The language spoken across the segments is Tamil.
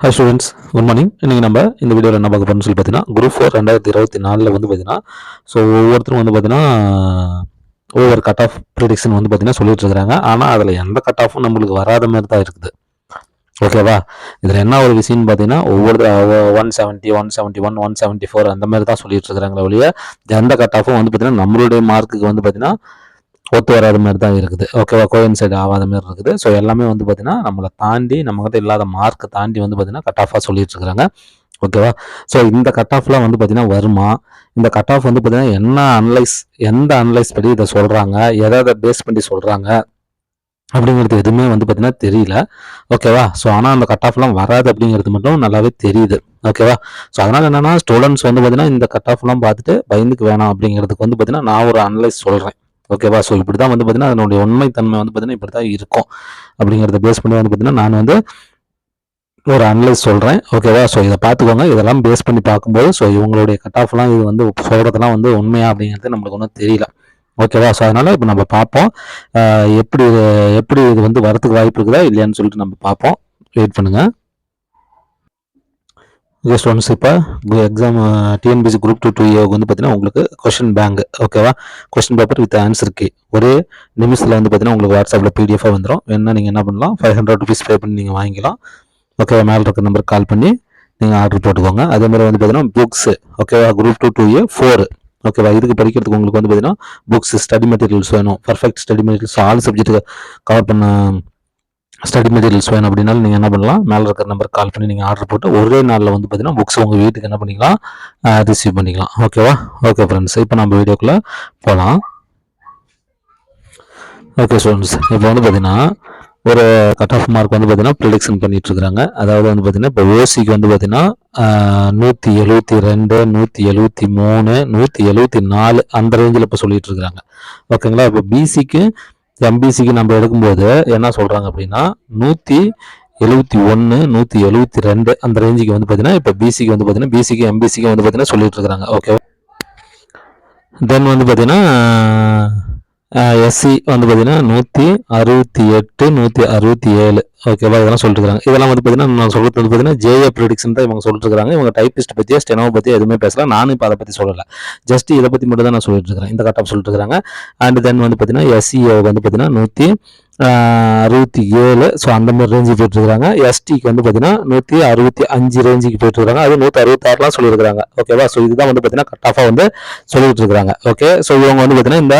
ஹாய் ஸ்டூடெண்ட்ஸ் குட் மார்னிங் இன்றைக்கி நம்ம இந்த வீடியோவில் என்ன பார்க்க போகிறோம்னு சொல்லி பார்த்தீங்கன்னா குரூப் ஃபோர் ரெண்டாயிரத்தி இருபத்தி நாலில் வந்து பார்த்தீங்கன்னா ஸோ ஒவ்வொருத்தரும் வந்து பார்த்தீங்கன்னா ஒவ்வொரு கட் ஆஃப் ப்ரிடிக்ஷன் வந்து பார்த்தீங்கன்னா சொல்லிட்டு இருக்கிறாங்க. ஆனால் அதில் எந்த கட் ஆஃபும் நம்மளுக்கு வராத மாதிரி தான் இருக்குது. ஓகேவா இதில் என்ன ஒரு விஷயம்னு பார்த்தீங்கன்னா ஒவ்வொரு one seventy one seventy one one seventy four அந்த மாதிரி தான் சொல்லிட்டு இருக்கிறாங்களே ஒழிய எந்த கட் ஆஃபும் வந்து பார்த்தீங்கன்னா நம்மளுடைய மார்க்குக்கு வந்து பார்த்தீங்கன்னா ஒத்து வராத மாதிரி தான் இருக்குது. ஓகேவா கோயின்சைடு ஆகாத மாதிரி இருக்குது. ஸோ எல்லாமே வந்து பார்த்தீங்கன்னா நம்மளை தாண்டி நம்மகிட்ட இல்லாத மார்க்கை தாண்டி வந்து பார்த்தீங்கன்னா கட் ஆஃபாக சொல்லிட்டு இருக்கிறாங்க ஓகேவா ஸோ இந்த கட் ஆஃப்லாம் வந்து பார்த்தீங்கன்னா வருமா? இந்த கட் ஆஃப் வந்து பார்த்தீங்கன்னா என்ன அனலைஸ் எந்த அனலைஸ் படி இதை சொல்கிறாங்க எதை எதை பேஸ் பண்ணி சொல்கிறாங்க அப்படிங்கிறது எதுவுமே வந்து பார்த்தீங்கன்னா தெரியல. ஓகேவா ஸோ ஆனால் அந்த கட் ஆஃப்லாம் வராது அப்படிங்கிறது மட்டும் நல்லாவே தெரியுது. ஓகேவா ஸோ அதனால் என்னென்னா ஸ்டூடெண்ட்ஸ் வந்து பார்த்தீங்கன்னா இந்த கட் ஆஃப்லாம் பார்த்துட்டு பயந்துக்கு வேணாம் அப்படிங்கிறதுக்கு வந்து பார்த்தீங்கன்னா நான் ஒரு அனலைஸ் சொல்கிறேன் ஓகேவா? ஸோ இப்படி தான் வந்து பார்த்தீங்கன்னா அதனுடைய உண்மைத்தன்மை வந்து பார்த்தீங்கன்னா இப்படி தான் இருக்கும். அப்படிங்கிறத பேஸ் பண்ணி வந்து பார்த்தீங்கன்னா நான் வந்து ஒரு அனலைஸ் சொல்கிறேன் ஓகேவா? ஸோ இதை பார்த்துக்கோங்க. இதெல்லாம் பேஸ் பண்ணி பார்க்கும்போது ஸோ இவங்களுடைய கட் ஆஃப்லாம் இது வந்து சொல்கிறதெல்லாம் வந்து உண்மையா அப்படிங்கிறது நம்மளுக்கு ஒன்றும் தெரியல. ஓகேவா? ஸோ அதனால் இப்போ நம்ம பார்ப்போம். எப்படி எப்படி இது வந்து வரதுக்கு வாய்ப்பு இருக்குதா இல்லையான்னு சொல்லிட்டு நம்ம பார்ப்போம். வெயிட் பண்ணுங்கள் ஜஸ்ட் ஒன்ஸ் இப்போ exam TNPSC group two two ஏவுக்கு வந்து பார்த்தீங்கன்னா உங்களுக்கு கொஸ்டின் பேங்க் ஓகேவா question paper with answer key ஒரே நிமிஷத்தில் வந்து பார்த்தீங்கன்னா உங்களுக்கு வாட்ஸ்அப்பில் பிடிஎஃபாக வந்துடும் வேணா நீங்கள் என்ன பண்ணலாம்? ஃபைவ் ஹண்ட்ரட் ருபீஸ் பே பண்ணி நீங்கள் வாங்கிக்கலாம். ஓகேவா மேலே இருக்க நம்பருக்கு கால் பண்ணி நீங்கள் ஆர்டர் போட்டுக்கோங்க. அதே மாதிரி வந்து பார்த்தீங்கன்னா புக்ஸு ஓகேவா group two two A four ஓகேவா இதுக்கு படிக்கிறதுக்கு உங்களுக்கு வந்து பார்த்தீங்கன்னா புக்ஸ் ஸ்டடி மெட்டீரியல்ஸ் வேணும். பர்ஃபெக்ட் ஸ்டடி மெட்டீரியல்ஸ் ஆல் சப்ஜெக்ட்டுக்கு கவர் பண்ண ஸ்டடி மெட்டீரியல்ஸ் வேணும் அப்படின்னாலும் நீங்கள் என்ன பண்ணலாம்? மேலே இருக்கிற நம்பர் கால் பண்ணி நீங்கள் ஆர்டர் போட்டு ஒரே நாளில் வந்து பார்த்தீங்கன்னா புக்ஸ் உங்கள் வீட்டுக்கு என்ன பண்ணிக்கலாம் ரிசீவ் பண்ணிக்கலாம். ஓகேவா ஓகே ஃப்ரெண்ட்ஸ் இப்போ நம்ம வீடியோக்குள்ளே போகலாம் ஓகே ஸ்டூடெண்ட்ஸ் இப்போ வந்து பார்த்தீங்கன்னா ஒரு கட் ஆஃப் மார்க் வந்து பார்த்தீங்கன்னா ப்ரிடிக்ஷன் பண்ணிட்டு அதாவது வந்து பார்த்தீங்கன்னா இப்போ ஓசிக்கு வந்து பார்த்தீங்கன்னா நூற்றி எழுபத்தி ரெண்டு நூற்றி எழுபத்தி மூணு நூற்றி எழுபத்தி நாலு அந்த ரேஞ்சில் இப்போ சொல்லிட்டு இருக்கிறாங்க ஓகேங்களா இப்போ பிசிக்கு எம்பிசிக்கு நம்ம எடுக்கும்போது என்ன சொல்கிறாங்க அப்படின்னா நூற்றி எழுபத்தி ஒன்று நூற்றி எழுபத்தி ரெண்டு அந்த ரேஞ்சுக்கு வந்து பார்த்தீங்கன்னா இப்போ பிசிக்கு வந்து பார்த்தீங்கன்னா பிசிக்கு எம்பிசிக்கு வந்து பார்த்தீங்கன்னா சொல்லிட்டு இருக்கிறாங்க ஓகே தென் வந்து பார்த்தீங்கன்னா எஸ்சி வந்து பார்த்தீங்கன்னா நூற்றி அறுபத்தி எட்டு நூற்றி அறுபத்தி ஏழு. ஓகேவா இதெல்லாம் சொல்லிட்டு இதெல்லாம் வந்து பார்த்தீங்கன்னா நான் சொல்கிறது வந்து பார்த்தீங்கன்னா ஜேஏ ப்ரிடிக்ஷன் தான் இவங்க சொல்லிட்டுருக்காங்க. இவங்க டைப்பிஸ்ட் பற்றியோ ஸ்டெனோ பற்றியோ எதுவுமே பேசலாம் நானும் இப்போ அதை பற்றி சொல்லலை. ஜஸ்ட் இதை பற்றி மட்டும் தான் நான் சொல்லிட்டு இருக்கிறேன் இந்த கட்டம் சொல்லிட்டுருக்காங்க அண்ட் தென் வந்து பார்த்தீங்கன்னா எஸ்சிஓ வந்து பார்த்தீங்கன்னா நூற்றி அறுபத்தி ஏழு. ஸோ அந்த மாதிரி ரேஞ்சுக்கு போயிட்டுருக்காங்க எஸ்டிக்கு வந்து பார்த்தீங்கன்னா நூற்றி அறுபத்தி அஞ்சு ரேஞ்சுக்கு போயிட்டுருக்காங்க அது நூற்றி அறுபத்தாறுலாம் சொல்லியிருக்காங்க ஓகேவா ஸோ இதுதான் வந்து பார்த்தீங்கன்னா கட் ஆஃபாக வந்து சொல்லிட்டு இருக்காங்க ஓகே ஸோ இவங்க வந்து பார்த்தீங்கன்னா இந்த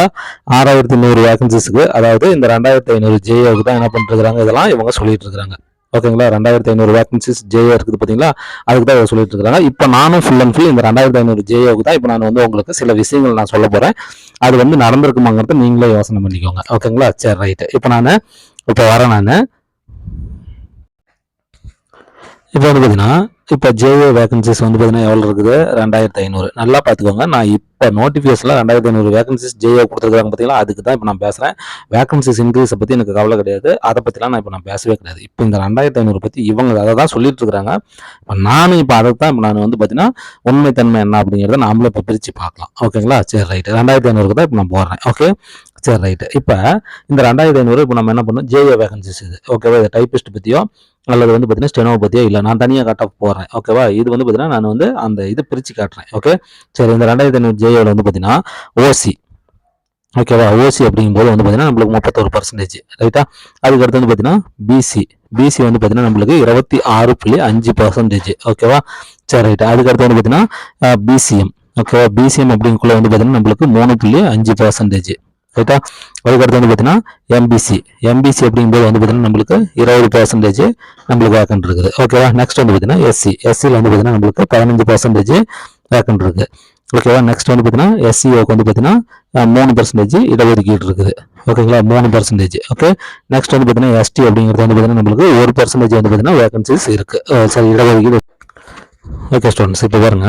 ஆறாயிரத்தி நூறு வேகன்சிஸ்க்கு அதாவது இந்த ரெண்டாயிரத்தி ஐநூறு ஜேஓக்கு தான் என்ன பண்ணிட்டு இதெல்லாம் இவங்க சொல்லிட்டு இருக்காங்க ஓகேங்களா ரெண்டாயிரத்தி ஐநூறு வேகன்சிஸ் ஜேஏ இருக்குது பார்த்தீங்களா அதுக்கு தான் சொல்லிட்டு இருக்காங்க. இப்போ நானும் ஃபுல் அண்ட் ஃபுல் இந்த ரெண்டாயிரத்தி ஐநூறு ஜேஏவுக்கு தான் இப்போ நான் வந்து உங்களுக்கு சில விஷயங்கள் நான் சொல்ல போகிறேன் அது வந்து நடந்திருக்குமாங்கிறத நீங்களே யோசனை பண்ணிக்கோங்க. ஓகேங்களா? சரி ரைட்டு இப்போ நான் இப்போ வரேன் நான். இப்போ வந்து பார்த்தீங்கன்னா இப்போ ஜேஏ வேகன்சிஸ் வந்து பார்த்தீங்கன்னா எவ்வளோ இருக்குது? ரெண்டாயிரத்தி ஐநூறு. நல்லா பார்த்துக்கோங்க நான் இப்போ நோட்டிஃபிகேஷனில் ரெண்டாயிரத்தி ஐநூறு வேகன்சிஸ் ஜேஏ கொடுத்துருக்காங்க பார்த்தீங்களா அதுக்கு தான் இப்போ நான் பேசுகிறேன் வேகன்சிஸ் இன்க்ரீஸை பற்றி எனக்கு கவலை கிடையாது. அதை பற்றிலாம் நான் இப்போ நான் பேசவே கிடையாது. இப்போ இந்த ரெண்டாயிரத்தி ஐநூறு பற்றி இவங்க அதை தான் சொல்லிட்டு இருக்கிறாங்க இப்போ நானும் இப்போ அதை தான் இப்போ நான் வந்து பார்த்தீங்கன்னா உண்மைத்தன்மை என்ன அப்படிங்கிறத நாமளும் இப்போ பிரித்து பார்க்கலாம். ஓகேங்களா சரி ரைட்டு ரெண்டாயிரத்தி ஐநூறுக்கு தான் இப்போ நான் போடுறேன் ஓகே சரி ரைட்டு இப்போ இந்த ரெண்டாயிரத்தி ஐநூறு இப்போ நம்ம என்ன பண்ணோம் ஜேஏ வேகன்சிஸ் இது. ஓகேவா இது டைப்பிஸ்ட் பற்றியோ அல்லது வந்து பார்த்தீங்கன்னா ஸ்டெனோ பற்றியோ இல்லை நான் தனியாக கட் ஆஃப் போடுறேன் ஓகேவா இது வந்து பார்த்தீங்கன்னா நான் வந்து அந்த இது பிரித்து காட்டுறேன். ஓகே சரி இந்த ரெண்டாயிரத்தி ஐநூறு ஜேஏவில் வந்து பார்த்தீங்கன்னா ஓசி ஓகேவா ஓசி அப்படிங்கும்போது வந்து பார்த்தீங்கன்னா நம்மளுக்கு முப்பத்தொரு பர்சன்டேஜ் ரைட்டா அதுக்கு அடுத்து வந்து பார்த்தீங்கன்னா பிசி பிசி வந்து பார்த்தீங்கன்னா நம்மளுக்கு இருபத்தி ஆறு புள்ளி அஞ்சு பர்சன்டேஜ் ஓகேவா சரி ரைட்டு அதுக்கடுத்து வந்து பார்த்தீங்கன்னா பிசிஎம் ஓகேவா பிசிஎம் அப்படிங்குள்ள வந்து பார்த்தீங்கன்னா நம்மளுக்கு மூணு புள்ளி அஞ்சு பர்சன்டேஜ் ரைட்டா அதுக்கடுத்து வந்து பார்த்தீங்கன்னா எம்பிசி எம்பிசி அப்படிங்கும்போது வந்து பார்த்தீங்கன்னா நம்மளுக்கு இருபது பர்சன்டேஜ் நம்மளுக்கு வேக்கன்ட் இருக்குது. ஓகேவா நெக்ஸ்ட் வந்து பார்த்தீங்கன்னா எஸ்சி எஸ்சியில் வந்து பார்த்தீங்கன்னா நம்மளுக்கு பதினஞ்சு பர்சன்டேஜ் வேக்கன்ட் இருக்குது ஓகேவா நெக்ஸ்ட் வந்து பார்த்தீங்கன்னா எஸ்சிஓக்கு வந்து பார்த்தீங்கன்னா மூணு பர்சன்டேஜ் இடஒதுக்கீடு இருக்குது. ஓகேங்களா மூணு பர்சன்டேஜ் ஓகே நெக்ஸ்ட் வந்து பார்த்தீங்கன்னா எஸ்டி அப்படிங்கிறது வந்து பார்த்தீங்கன்னா நம்மளுக்கு ஒரு பர்சன்டேஜ் வந்து பார்த்தீங்கன்னா வேகன்சிஸ் இருக்குது சரி இடஒதுக்கீடு ஓகே ஸ்டூடெண்ட்ஸ் இப்போ பாருங்க.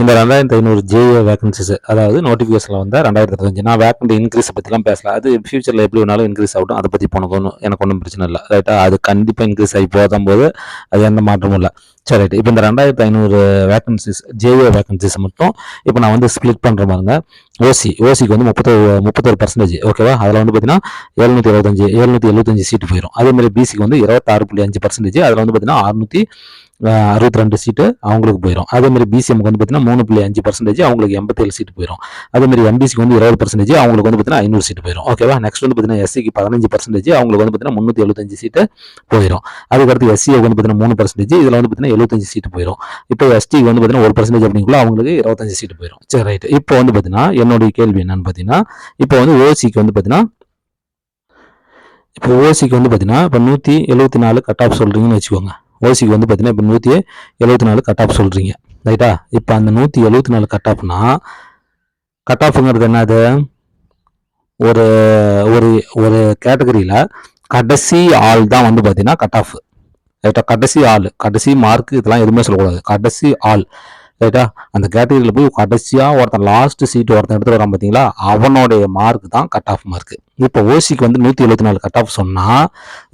இந்த ரெண்டாயிரத்தி ஐநூறு ஜேஏ வேகன்சிஸ் அதாவது நோட்டிஃபிகேஷனில் வந்து ரெண்டாயிரத்தி இருபத்தஞ்சு நான் வேக்கண்ட் இன்க்ரீஸ் பற்றிலாம் பேசலாம் அது ஃபியூச்சரில் எப்படி வேணாலும் இன்க்ரீஸ் ஆகட்டும். அதை பற்றி போனது ஒன்றும் எனக்கு ஒன்றும் பிரச்சனை இல்லை. ரைட்டா அது கண்டிப்பாக இன்க்ரீஸ் ஆகி போதும் போது அது எந்த மாற்றமும் இல்லை. சரி ரைட் இப்போ இந்த ரெண்டாயிரத்தி ஐநூறு வேகன்சிஸ் ஜேஏ வேகன்சிஸ் மட்டும் இப்போ நான் வந்து ஸ்ப்ளிட் பண்ணுற மாதிரிங்க ஓசி ஓசிக்கு வந்து முப்பத்தொரு முப்பத்தொரு பர்சன்டேஜ் ஓகேவா அதில் வந்து பார்த்தீங்கன்னா எழுநூற்றி எழுபத்தஞ்சு எழுநூற்றி எழுபத்தஞ்சு சீட்டு போயிடும் அதே மாதிரி பிசிக்கு வந்து இருபத்தாறு புள்ளி அஞ்சு பர்சன்டேஜ் அதில் வந்து பார்த்தீங்கன்னா அறுநூற்றி அறுபத்தி ரெண்டு சீட்டு அவங்களுக்கு போயிடும் அதே மாதிரி பிசிஎம்க்கு வந்து பார்த்தீங்கன்னா மூணு புள்ளி அஞ்சு பர்சன்டேஜ் அவங்களுக்கு எண்பத்தேழு சீட்டு போயிடும் அதே மாதிரி எம்பிசிக்கு வந்து இருபது பர்சன்டேஜ் அவங்களுக்கு வந்து பார்த்தீங்கன்னா ஐநூறு சீட்டு போயிடும் ஓகேவா நெக்ஸ்ட் வந்து பார்த்தீங்கன்னா எஸ்சிக்கு பதினஞ்சு பர்சன்டேஜ் அவங்களுக்கு வந்து பார்த்தீங்கன்னா முந்நூற்றி எழுபத்தஞ்சு சீட்டு போயிடும் அதுக்கடுத்து எஸ்சிக்கு வந்து பார்த்தீங்கன்னா மூணு பர்சன்டேஜ் இதில் வந்து பார்த்தீங்கன்னா எழுபத்தஞ்சு சீட்டு போயிடும் இப்போ எஸ்டிக்கு வந்து பார்த்தீங்கன்னா ஒரு பர்சன்டேஜ் அப்படிங்குள்ள அவங்களுக்கு இருபத்தஞ்சு சீட்டு போயிடும் சரி ரைட் இப்போ வந்து பார்த்தீங்கன்னா என்னுடைய கேள்வி என்னன்னு பார்த்தீங்கன்னா இப்போ வந்து ஓசிக்கு வந்து பார்த்தீங்கன்னா இப்போ ஓசிக்கு வந்து பார்த்தீங்கன்னா இப்போ நூற்றி எழுபத்தி நாலு கட் ஆஃப் சொல்கிறீங்கன்னு வச்சுக்கோங்க. ஓசிக்கு வந்து பார்த்தீங்கன்னா இப்போ நூற்றி எழுபத்தி நாலு கட் ஆஃப் சொல்கிறீங்க ரைட்டா இப்போ அந்த நூற்றி எழுபத்தி நாலு கட் ஆஃப்னா கட் ஆஃப்ங்கிறது என்னது? ஒரு ஒரு ஒரு கேட்டகரியில் கடைசி ஆள் தான் வந்து பார்த்தீங்கன்னா கட் ஆஃப் ரைட்டா கடைசி ஆள். கடைசி மார்க் இதெல்லாம் எதுவுமே சொல்லக்கூடாது. கடைசி ஆள். ரைட்டா அந்த கேட்டகரியில் போய் கடைசியாக ஒருத்தன் லாஸ்ட் சீட் ஒருத்தன் எடுத்துட்டு வரான் பார்த்தீங்களா அவனுடைய மார்க் தான் கட் ஆஃப் மார்க் இப்போ ஓசிக்கு வந்து நூற்றி எழுபத்தி நாலு கட் ஆஃப் சொன்னால்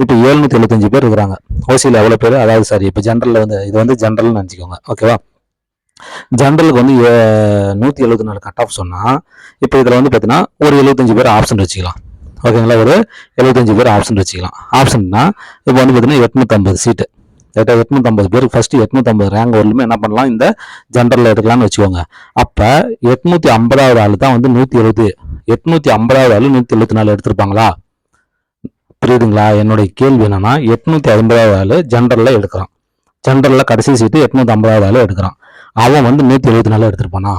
இப்போ ஏழ்நூற்றி எழுபத்தஞ்சு பேர் இருக்கிறாங்க. ஓசியில் எவ்வளோ பேர்? அதாவது சாரி இப்போ ஜென்ரலில் வந்து இது வந்து ஜென்ரல்னு நினச்சிக்கோங்க. ஓகேவா ஜென்ரலுக்கு வந்து நூற்றி எழுபத்தி நாலு கட் ஆஃப் சொன்னால் இப்போ இதில் வந்து பார்த்தீங்கன்னா ஒரு எழுபத்தஞ்சு பேர் ஆப்ஷன் வச்சுக்கலாம். ஓகேங்களா ஒரு எழுபத்தஞ்சு பேர் ஆப்ஷன் வச்சுக்கலாம். ஆப்ஷன்னா இப்போ வந்து பார்த்தீங்கன்னா எட்நூற்றம்பது சீட்டு ஏட்டா எட்நூற்றம்பது பேருக்கு ஃபர்ஸ்ட் எட்நூற்றம்பது ரேங்க் வரலுமே என்ன பண்ணலாம்? இந்த ஜென்ரலில் எடுக்கலாம்னு வச்சுக்கோங்க. அப்போ எட்நூற்றி ஐம்பதாவது ஆள் தான் வந்து நூற்றி எழுபது. எட்நூற்றி ஐம்பதாவது ஆள் நூற்றி எழுபத்தி நாலு எடுத்திருப்பாங்களா? புரியுதுங்களா? என்னுடைய கேள்வி என்னன்னா எட்நூற்றி ஐம்பதாவது ஆள் ஜென்ரலில் எடுக்கிறான். ஜென்ரலில் கடைசி சீட்டு எட்நூற்றி ஐம்பதாவது ஆள் எடுக்கிறான். அவன் வந்து நூற்றி எழுபத்தி நாலு எடுத்திருப்பானா?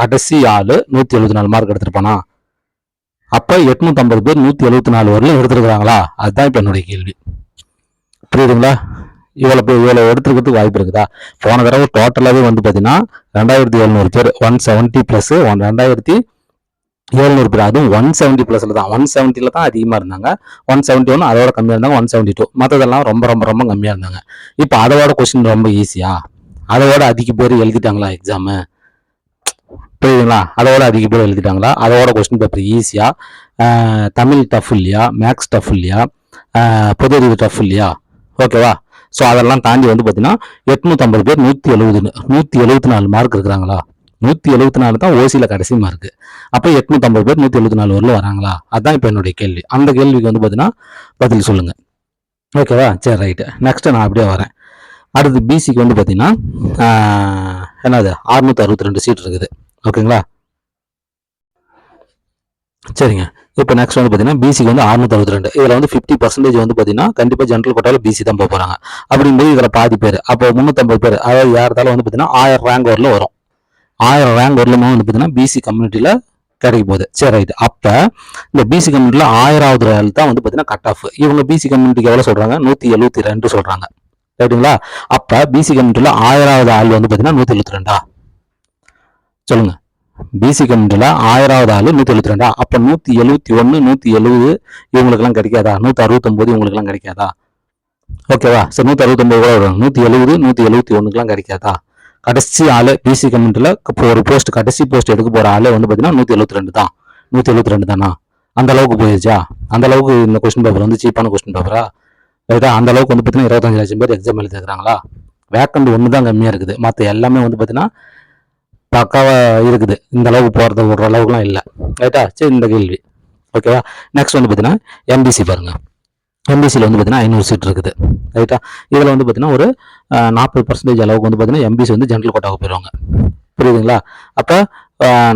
கடைசி ஆள் நூற்றி எழுபத்தி நாலு மார்க் எடுத்திருப்பானா? அப்போ எட்நூற்றம்பது பேர் நூற்றி எழுபத்தி நாலு வரலும் எடுத்துருக்குறாங்களா? அதுதான் இப்போ என்னுடைய கேள்வி. புரியுதுங்களா? இவ்வளோ பேர் இவ்வளோ எடுத்துக்கிறதுக்கு வாய்ப்பு இருக்குதா? போன தடவை டோட்டலாகவே வந்து பார்த்தீங்கன்னா ரெண்டாயிரத்தி எழுநூறு பேர் ஒன் செவன்ட்டி ப்ளஸ் ஒன் ரெண்டாயிரத்தி எழுநூறு பேர். அதுவும் ஒன் செவன்ட்டி ப்ளஸில் தான். ஒன் செவன்ட்டியில் தான் அதிகமாக இருந்தாங்க. ஒன் செவன்ட்டி ஒன்று அதோட கம்மியாக இருந்தாங்க ஒன் செவன்ட்டி டூ மற்றதெல்லாம் ரொம்ப ரொம்ப ரொம்ப கம்மியாக இருந்தாங்க. இப்போ அதோட கொஸ்டின் ரொம்ப ஈஸியாக அதோட அதிக பேர் எழுதிட்டாங்களா எக்ஸாமு புரியுதுங்களா? அதோட அதிக பேர் எழுதிட்டாங்களா? அதோட கொஸ்டின் பேப்பர் ஈஸியாக தமிழ் டஃப் இல்லையா? மேக்ஸ் டஃப் இல்லையா? பொது அறிவு டஃப் இல்லையா? ஓகேவா ஸோ அதெல்லாம் தாண்டி வந்து பார்த்தீங்கன்னா எட்நூற்றம்பது பேர் நூற்றி எழுபது நூற்றி எழுபத்தி நாலு மார்க் இருக்கிறாங்களா? நூற்றி எழுபத்தி நாலு தான் ஓசியில் கடைசி மார்க் அப்போ எட்நூற்றம்பது பேர் நூற்றி எழுபத்தி நாலு வரல வராங்களா? அதுதான் இப்போ என்னுடைய கேள்வி. அந்த கேள்விக்கு வந்து பார்த்தீங்கன்னா பதில் சொல்லுங்கள் ஓகேவா சரி ரைட்டு நெக்ஸ்ட்டு நான் அப்படியே வரேன். அடுத்து பிசிக்கு வந்து பார்த்தீங்கன்னா என்னது? அறுநூற்றி அறுபத்தி ரெண்டு சீட் இருக்குது. ஓகேங்களா சரிங்க. இப்போ நெக்ஸ்ட் வந்து பார்த்தீங்கன்னா பிசிக்கு வந்து அறுநூத்தி அறுபத்தி ரெண்டு இதில் வந்து ஃபிஃப்டி பர்சன்டேஜ் வந்து பார்த்தீங்கன்னா கண்டிப்பாக ஜென்ரல் கோட்டாவில் பிசி தான் போக போகிறாங்க அப்படிங்கும்போது இதில் பாதி பேர் அப்போ முந்நூற்றம்பது பேர் அதாவது யார்தாலும் வந்து பார்த்தீங்கன்னா ஆயிரம் ரேங்க் வரல வரும். ஆயிரம் ரேங்க் வரலுமே வந்து பார்த்தீங்கன்னா பிசி கம்யூனிட்டியில் கிடைக்க போகுது. சரி ரைட் அப்போ இந்த பிசி கம்யூனிட்டியில் ஆயிராவது ரேல் தான் வந்து பார்த்தீங்கன்னா கட் ஆஃப் இவங்க பிசி கம்யூனிட்டிக்கு எவ்வளோ சொல்கிறாங்க நூற்றி எழுபத்தி ரெண்டு சொல்கிறாங்க ரைட்டுங்களா அப்போ பிசி கம்யூனிட்டியில் ஆயிராவது ஆள் வந்து பார்த்தீங்கன்னா நூற்றி எழுபத்தி ரெண்டா? சொல்லுங்கள் பிசி கம்யூனிட்டியில் ஆயிராவது ஆள் நூற்றி எழுபத்தி ரெண்டா அப்போ நூற்றி எழுபத்தி ஒன்று நூற்றி எழுபது இவங்களுக்கெல்லாம் கிடைக்காதா? நூற்றி அறுபத்தொம்போது இவங்களுக்கெல்லாம் கிடைக்காதா? ஓகேவா சரி நூற்றி அறுபத்தொம்போது கூட வரும். நூற்றி எழுபது நூற்றி எழுபத்தி ஒன்றுக்கெல்லாம் கிடைக்காதா? கடைசி ஆள் பிசி கம்யூனிட்டியில் இப்போ ஒரு போஸ்ட் கடைசி போஸ்ட் எடுக்க போகிற ஆளே வந்து பார்த்தீங்கன்னா நூற்றி எழுபத்தி ரெண்டு தான் நூற்றி எழுபத்தி ரெண்டு தானா அந்த அளவுக்கு போயிருச்சா? அந்த அளவுக்கு இந்த கொஸ்டின் பேப்பர் வந்து சீப்பான கொஸ்டின் பேப்பரா ரைட்டா அந்த அளவுக்கு வந்து பார்த்தீங்கன்னா இருபத்தஞ்சு லட்சம் பேர் எக்ஸாம் எழுதி எழுதிருக்கிறாங்களா வேக்கண்ட் ஒன்று தான் கம்மியாக இருக்குது. மற்ற எல்லாமே வந்து பார்த்தீங்கன்னா பக்காவாக இருக்குது. இந்த அளவுக்கு போகிறத விடுற அளவுக்குலாம் இல்லை. ரைட்டா சரி இந்த கேள்வி. ஓகேவா நெக்ஸ்ட் வந்து பார்த்தீங்கன்னா எம்பிசி பாருங்கள் எம்பிசியில் வந்து பார்த்தீங்கன்னா ஐநூறு சீட் இருக்குது. ரைட்டா இதில் வந்து பார்த்தீங்கன்னா ஒரு நாற்பது பர்சன்டேஜ் அளவுக்கு வந்து பார்த்தீங்கன்னா எம்பிசி வந்து ஜென்ரல் கோட்டாவுக்கு போயிடுவாங்க புரியுதுங்களா? அப்போ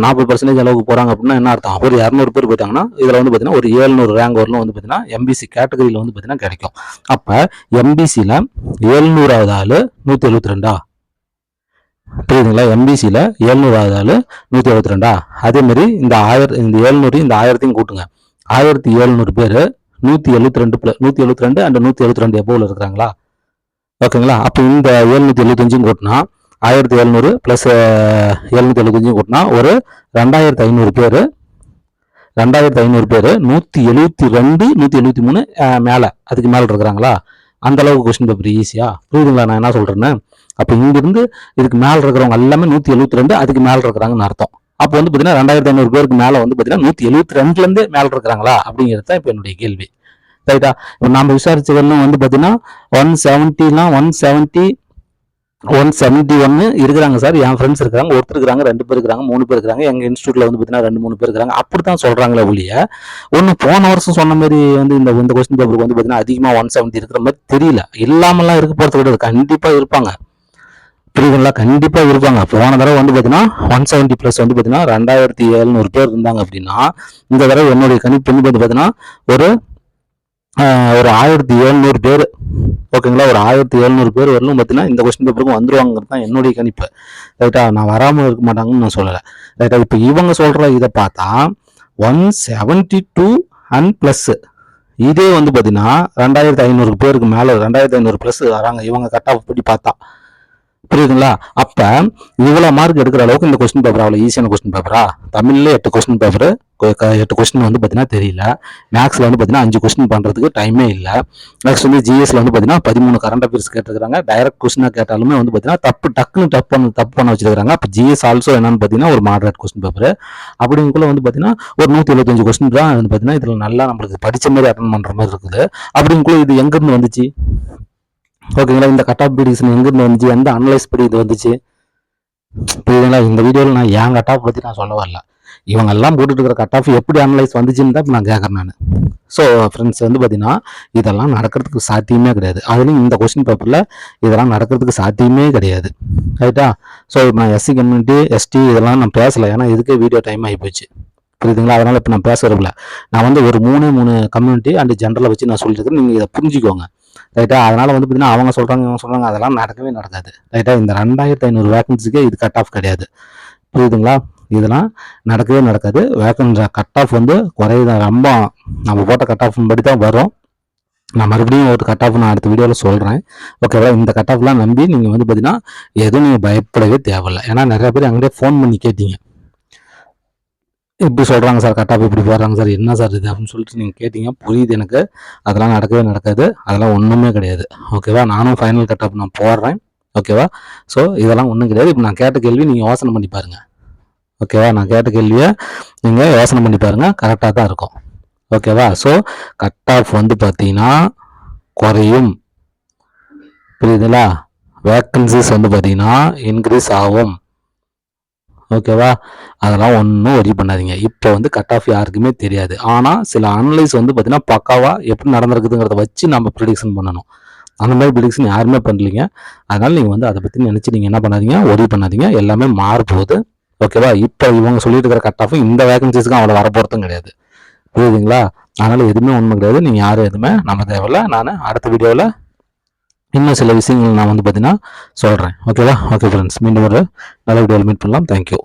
நாற்பது பர்சன்டேஜ் அளவுக்கு போகிறாங்க அப்படின்னா என்ன அர்த்தம்? ஒரு இரநூறு பேர் போயிட்டாங்கன்னா இதில் வந்து பார்த்தீங்கன்னா ஒரு ஏழ்நூறு ரேங்க் வரலாம் வந்து பார்த்தீங்கன்னா எம்பிசி கேட்டகரியில் வந்து பார்த்தீங்கன்னா கிடைக்கும். அப்போ எம்பிசியில் ஏழ்நூறாவது ஆள் நூற்றி எழுபத்தி ரெண்டா? புரியுதுங்களா? எம்பிசியில் ஏழ்நூறாவது ஆள் நூற்றி எழுபத்தி ரெண்டா? அதேமாரி இந்த ஆயிர இந்த ஏழ்நூறு இந்த ஆயிரத்தையும் கூட்டுங்க. ஆயிரத்தி எழுநூறு பேர் நூற்றி எழுபத்தி ரெண்டு பிளஸ் நூற்றி எழுபத்தி ரெண்டு அண்ட் நூற்றி எழுபத்தி ரெண்டு எபோவில் இருக்கிறாங்களா? ஓகேங்களா? அப்போ இந்த ஏழ்நூற்றி எழுபத்தஞ்சும் கூட்டினா ஆயிரத்தி எழுநூறு ப்ளஸ் எழுநூற்றி எழுபத்தஞ்சும் கூட்டினா ஒரு ரெண்டாயிரத்து ஐநூறு பேர் ரெண்டாயிரத்து ஐநூறு பேர் நூற்றி எழுபத்தி ரெண்டு நூற்றி எழுபத்தி மூணு மேலே. அதுக்கு மேலே இருக்கிறாங்களா? அந்த அளவுக்கு கொஸ்டின் பேப்பர் ஈஸியாக புரியுதுங்களா? நான் என்ன சொல்கிறேன்னு அப்போ இங்கிருந்து இதுக்கு மேலே இருக்கிறவங்க எல்லாமே நூற்றி எழுபத்தி ரெண்டு அதுக்கு மேலே இருக்கிறாங்கன்னு அர்த்தம். அப்போ வந்து பார்த்தீங்கன்னா ரெண்டாயிரத்தி ஐநூறு பேருக்கு மேலே வந்து பார்த்தீங்கன்னா நூற்றி எழுபத்தி ரெண்டுலேருந்து மேலே இருக்கிறாங்களா? அப்படிங்கிறது தான் இப்போ என்னுடைய கேள்வி. ரைட்டா இப்போ நம்ம விசாரிச்சதெல்லாம் வந்து பார்த்தீங்கன்னா ஒன் செவன்ட்டிலாம் ஒன் செவன்ட்டி ஒன் செவன்ட்டி ஒன்று இருக்கிறாங்க சார். என் ஃப்ரெண்ட்ஸ் இருக்கிறாங்க ஒருத்தர் இருக்கிறாங்க ரெண்டு பேர் இருக்கிறாங்க மூணு பேர் இருக்கிறாங்க. எங்கள் இன்ஸ்டியூட்டில் வந்து பார்த்தீங்கன்னா ரெண்டு மூணு பேர் இருக்கிறாங்க. அப்படி தான் சொல்கிறாங்களே ஒழிய ஒன்று போன வருஷம் சொன்ன மாதிரி வந்து இந்த இந்த கொஸ்டின் பேப்பருக்கு வந்து பார்த்தீங்கன்னா அதிகமாக ஒன் செவன்ட்டி இருக்கிற மாதிரி தெரியல. இல்லாமலாம் இருக்க போகிறது கிடையாது. கண்டிப்பாக இருப்பாங்க. பிரிவுகள்லாம் கண்டிப்பாக இருப்பாங்க போன தடவை வந்து பார்த்தீங்கன்னா ஒன் செவன்ட்டி ப்ளஸ் வந்து பார்த்தீங்கன்னா ரெண்டாயிரத்தி எழுநூறு பேர் இருந்தாங்க அப்படின்னா இந்த தடவை என்னுடைய கணிப்பு வந்து பார்த்தீங்கன்னா ஒரு ஒரு ஆயிரத்தி எழுநூறு பேர். ஓகேங்களா ஒரு ஆயிரத்தி எழுநூறு பேர் வரலும் பார்த்தீங்கன்னா இந்த கொஸ்டின் பேப்பருக்கும் வந்துருவாங்கிறது தான் என்னுடைய கணிப்பு. ரைட்டா நான் வராமல் இருக்க மாட்டாங்கன்னு நான் சொல்லலை. ரைட்டா இப்போ இவங்க சொல்கிற இதை பார்த்தா one seventy two and plus இதே வந்து பார்த்தீங்கன்னா ரெண்டாயிரத்தி ஐநூறு பேருக்கு மேலே ரெண்டாயிரத்தி ஐநூறு ப்ளஸ் வராங்க. இவங்க கட் ஆஃப் படி பார்த்தா. புரியுதுங்களா? அப்போ இவ்வளோ மார்க் எடுக்கிற அளவுக்கு இந்த கொஸ்டின் பேப்பர் அவ்வளோ ஈஸியான கொஸ்டின் பேப்பரா தமிழ்ல எட்டு கொஸ்டின் பேப்பர் எட்டு கொஸ்டின் வந்து பார்த்தீங்கன்னா தெரியல. மேக்ஸில் வந்து பார்த்தீங்கன்னா அஞ்சு கொஸ்டின் பண்ணுறதுக்கு டைமே இல்லை. நெக்ஸ்ட் வந்து ஜிஎஸ்ல வந்து பார்த்தீங்கன்னா பதிமூணு கரண்ட் அஃபேர்ஸ் கேட்டுருக்காங்க டைரக்ட் கொஸ்டினாக கேட்டாலுமே வந்து பார்த்தீங்கன்னா தப்பு டக்குன்னு டப் பண்ண தப்பு பண்ண வச்சிருக்காங்க அப்போ ஜிஎஸ் ஆல்சோ என்னன்னு பார்த்தீங்கன்னா ஒரு மாடரேட் கொஸ்டின் பேப்பர் அப்படிங்குள்ள வந்து பார்த்தீங்கன்னா ஒரு நூற்றி எழுபத்தஞ்சு கொஸ்டின் தான் வந்து பார்த்தீங்கன்னா இதில் நல்லா நம்மளுக்கு படிச்ச மாதிரி அட்டன் பண்ணுற மாதிரி இருக்குது. அப்படிங்குள்ள இது எங்கேருந்து வந்துச்சு? ஓகேங்களா இந்த கட் ஆஃப் ப்ரிடிக்ஷன் எங்கிருந்து வந்துச்சு? எந்த அனலைஸ் படி இது வந்துச்சு? புரியுதுங்களா? இந்த வீடியோவில் நான் ஏன் கட் ஆஃப் பற்றி நான் சொல்ல வரல. இவங்க எல்லாம் போட்டுட்டு இருக்கிற கட் ஆஃப் எப்படி அனலைஸ் வந்துச்சுன்னு தான் நான் கேட்குறேன் நான். ஸோ ஃப்ரெண்ட்ஸ் வந்து பார்த்தீங்கன்னா இதெல்லாம் நடக்கிறதுக்கு சாத்தியமே கிடையாது. அதுலேயும் இந்த கொஸ்டின் பேப்பரில் இதெல்லாம் நடக்கிறதுக்கு சாத்தியமே கிடையாது. ரைட்டா ஸோ இப்போ நான் எஸ்சி கம்யூனிட்டி எஸ்டி இதெல்லாம் நான் பேசலை. ஏன்னா இதுக்கே வீடியோ டைம் ஆகி போச்சு. புரியுதுங்களா? அதனால் இப்போ நான் பேசுகிறப்பில்ல நான் வந்து ஒரு மூணு மூணு கம்யூனிட்டி அண்ட் ஜென்ரலை வச்சு நான் சொல்லியிருக்கேன் நீங்கள் இதை புரிஞ்சுக்கோங்க. ரைட்டா அதனால் வந்து பார்த்தீங்கன்னா அவங்க சொல்கிறாங்க இவங்க சொல்கிறாங்க அதெல்லாம் நடக்கவே நடக்காது. ரைட்டா இந்த ரெண்டாயிரத்து ஐநூறு வேகன்சிக்கே இது கட் ஆஃப் கிடையாது. புரியுதுங்களா? இதெல்லாம் நடக்கவே நடக்காது. வேகன்சி கட் ஆஃப் வந்து குறையுது. ரொம்ப நம்ம போட்ட கட் ஆஃப் படி தான் வரும். நான் மறுபடியும் ஒரு கட் ஆஃப் நான் அடுத்த வீடியோவில் சொல்கிறேன் ஓகேவா இந்த கட் ஆஃப்லாம் நம்பி நீங்கள் வந்து பார்த்தீங்கன்னா எதுவும் நீங்கள் பயப்படவே தேவையில்லை. ஏன்னா நிறைய பேர் அங்கேயே ஃபோன் பண்ணி கேட்டீங்க. இப்படி சொல்கிறாங்க சார் கட் இப்படி போடுறாங்க சார். என்ன சார் இது அப்படின்னு சொல்லிட்டு நீங்கள் கேட்டீங்க. புரியுது எனக்கு. அதெல்லாம் நடக்கவே நடக்காது. அதெல்லாம் ஒன்றுமே கிடையாது. ஓகேவா நானும் ஃபைனல் கட்டாப் நான் போடுறேன். ஓகேவா ஸோ இதெல்லாம் ஒன்றும் கிடையாது. இப்போ நான் கேட்ட கேள்வி நீங்கள் யோசனை பண்ணி பாருங்கள் ஓகேவா நான் கேட்ட கேள்வியை நீங்கள் யோசனை பண்ணி பாருங்கள் கரெக்டாக தான் இருக்கும். ஓகேவா ஸோ கட் ஆஃப் வந்து பார்த்தீங்கன்னா குறையும். புரியுதுங்களா? வேக்கன்சிஸ் வந்து பார்த்தீங்கன்னா இன்க்ரீஸ் ஆகும். ஓகேவா? அதெல்லாம் ஒன்றும் ஒரி பண்ணாதீங்க. இப்போ வந்து கட் ஆஃப் யாருக்குமே தெரியாது. ஆனால் சில அனலைஸ் வந்து பார்த்தீங்கன்னா பக்காவாக எப்படி நடந்திருக்குதுங்கிறத வச்சு நம்ம ப்ரிடிக்ஷன் பண்ணணும். அந்த மாதிரி ப்ரிடிக்ஷன் யாருமே பண்ணலீங்க. அதனால் நீங்கள் வந்து அதை பற்றி நினச்சி நீங்கள் என்ன பண்ணாதீங்க ஒரி பண்ணாதீங்க. எல்லாமே மாறப்போகுது. ஓகேவா? இப்போ இவங்க சொல்லிட்டு இருக்கிற கட் ஆஃபும் இந்த வேகன்சிஸ்க்கு அவ்வளோ வரப்போகிறதும் கிடையாது. புரியுதுங்களா? அதனால் எதுவுமே ஒன்றும் கிடையாது. நீங்கள் யாரும் எதுவுமே நம்ம தேவையில்ல. நான் அடுத்த வீடியோவில் இன்னும் சில விஷயங்கள் நான் வந்து பார்த்தீங்கன்னா சொல்கிறேன் ஓகேவா ஓகே ஃப்ரெண்ட்ஸ் மீண்டும் ஒரு நல்ல வீடியோவில் மீட் பண்ணலாம். தேங்க்யூ